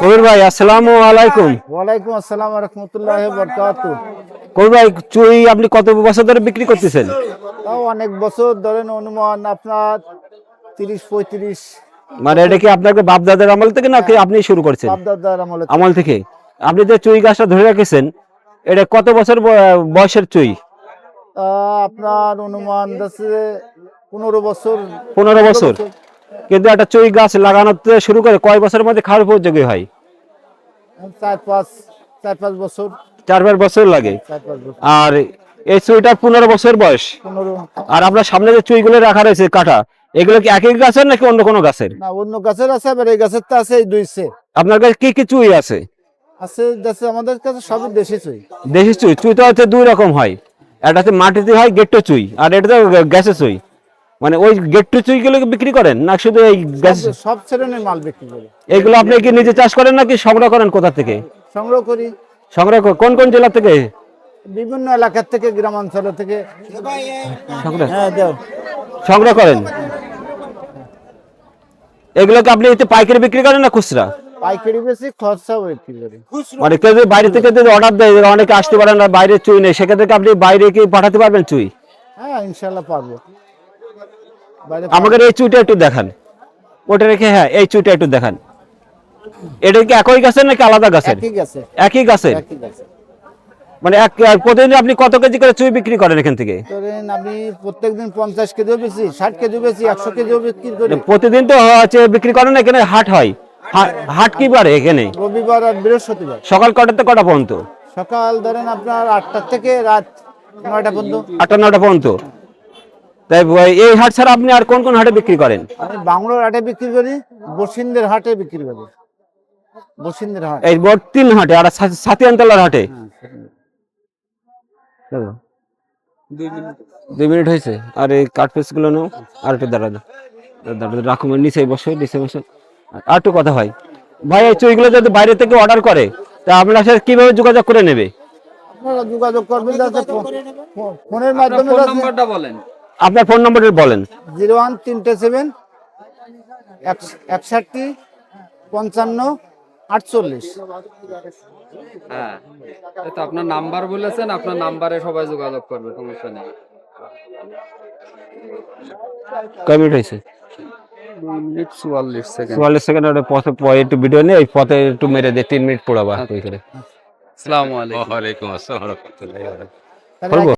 কবির ভাই আসসালামু আলাইকুম। ওয়ালাইকুম আসসালাম রহমতুল্লাহ বরকাত কবির ভাই চুই আপনি কত বছর ধরে বিক্রি করতেছেন? তাও অনেক বছর ধরেন অনুমান আপনার তিরিশ পঁয়ত্রিশ। মানে এটা কি আপনাকে বাপ দাদার আমল থেকে নাকি আপনি শুরু করছেন? বাপদাদার আমলে আমল থেকে। আপনি যে চুই গাছটা ধরে রেখেছেন এটা কত বছর বয়সের চুই? আপনার অনুমান আছে পনেরো বছর। পনেরো বছর। কিন্তু একটা চুই গাছ লাগানো শুরু করে কয় বছরের মধ্যে খাওয়ার উপযোগী হয়? চার পাঁচ চার পাঁচ বছর। চার পাঁচ বছর লাগে। আর এই চুইটার পনেরো বছর বয়স? আর আপনার সামনে যে চুইগুলো রাখা রয়েছে কাটা এগুলো কি একই গাছের নাকি অন্য কোনো গাছের? না অন্য গাছের আছে আবার এই গাছের তো আছে এই দুই সে। আপনার কাছে কি কি চুই আছে? আছে দেশে আমাদের কাছে সবই দেশি চুই। দেশি চুই। চুই তো হচ্ছে দুই রকম হয়। একটা হচ্ছে মাটিতে হয় গেট্টো চুই আর এটা তো গ্যাসে চুই। মানে ওই গেট্টো চুই গুলো বিক্রি করেন? না শুধু এই গ্যাস সব- শ্রেণির মাল বিক্রি করি। এগুলো আপনি কি নিজে চাষ করেন নাকি সংগ্রহ করেন কোথা থেকে? সংগ্রহ করি। সংগ্রহ কোন কোন জেলা থেকে? বিভিন্ন এলাকার থেকে গ্রামাঞ্চল থেকে। সংগ্রহ হ্যাঁ সংগ্রহ করেন? এগুলোকে আপনি এতে পাইকারি বিক্রি করেন না খুচরা? পাইকারি বেশি খরচাও বিক্রি করি। মানে কেউ যদি বাইরে থেকে যদি অর্ডার দেয় অনেকে আসতে পারেন না বাইরে চুই নেই সেক্ষেত্রে আপনি বাইরে কি পাঠাতে পারবেন চুই? হ্যাঁ ইনশাল্লাহ পারব। আমাদের এই চুইটা একটু দেখান। ওটা রেখে হ্যাঁ এই চুইটা একটু দেখান। এটা কি একই গাছের নাকি আলাদা গাছের? একই গাছের। মানে এক প্রতিদিন আপনি কত কেজি করে চুই বিক্রি করেন এখান থেকে? আমি প্রত্যেকদিন পঞ্চাশ কেজি বেশি ষাট কেজি বেশি একশো কেজি বিক্রি করি। প্রতিদিন তো হচ্ছে বিক্রি করেন না এখানে হাট হয়। হাট কি বারে এখানে? রবিবার আর বৃহস্পতিবার। সকাল কটা কটাতে কটা পর্যন্ত? সকাল ধরেন আপনার আটটা থেকে রাত নয়টা পর্যন্ত। আটটা নটা পর্যন্ত? তাই এই হাট ছাড়া আপনি আর কোন কোন হাটে বিক্রি করেন? আমি বাংলোর হাটে বিক্রি করি বসিন্দের হাটে বিক্রি করি। বসিন্দের হাট। এই বট তিন হাটে আর সাতিয়ানতলার হাটে? দুই মিনিট হয়েছে। আর এই কাঠ পিসগুলো নাও। আর একটু দাঁড়া দাঁড়া রাখো নিচে বসো নিচে বসো। আর একটু কথা ভাই ভাই এই চুইগুলো যদি বাইরে থেকে অর্ডার করে তা আপনার সাথে কীভাবে যোগাযোগ করে নেবে? আপনারা যোগাযোগ করবেন ফোনের মাধ্যমে আপনার ফোন নম্বরটা বলেন। জিরো ওয়ান তিনটে সেভেন একষট্টি পঞ্চান্ন আটচল্লিশ। হ্যাঁ তো আপনার নাম্বার বলেছেন আপনার নাম্বারে সবাই যোগাযোগ করবে সমস্যা নেই। কয় মিনিট হয়েছে? মিনিট চুয়াল্লিশ সেকেন্ড। চুয়াল্লিশ সেকেন্ড ওটা পথে প- একটু ভিডিও নিয়ে ওই পথে একটু মেরে দিয়ে তিন মিনিট পড়াবা ওই করে। আসসালামু আলাইকুম। ওয়ালাইকুম আসসালাম রহমতুল্লাহ করব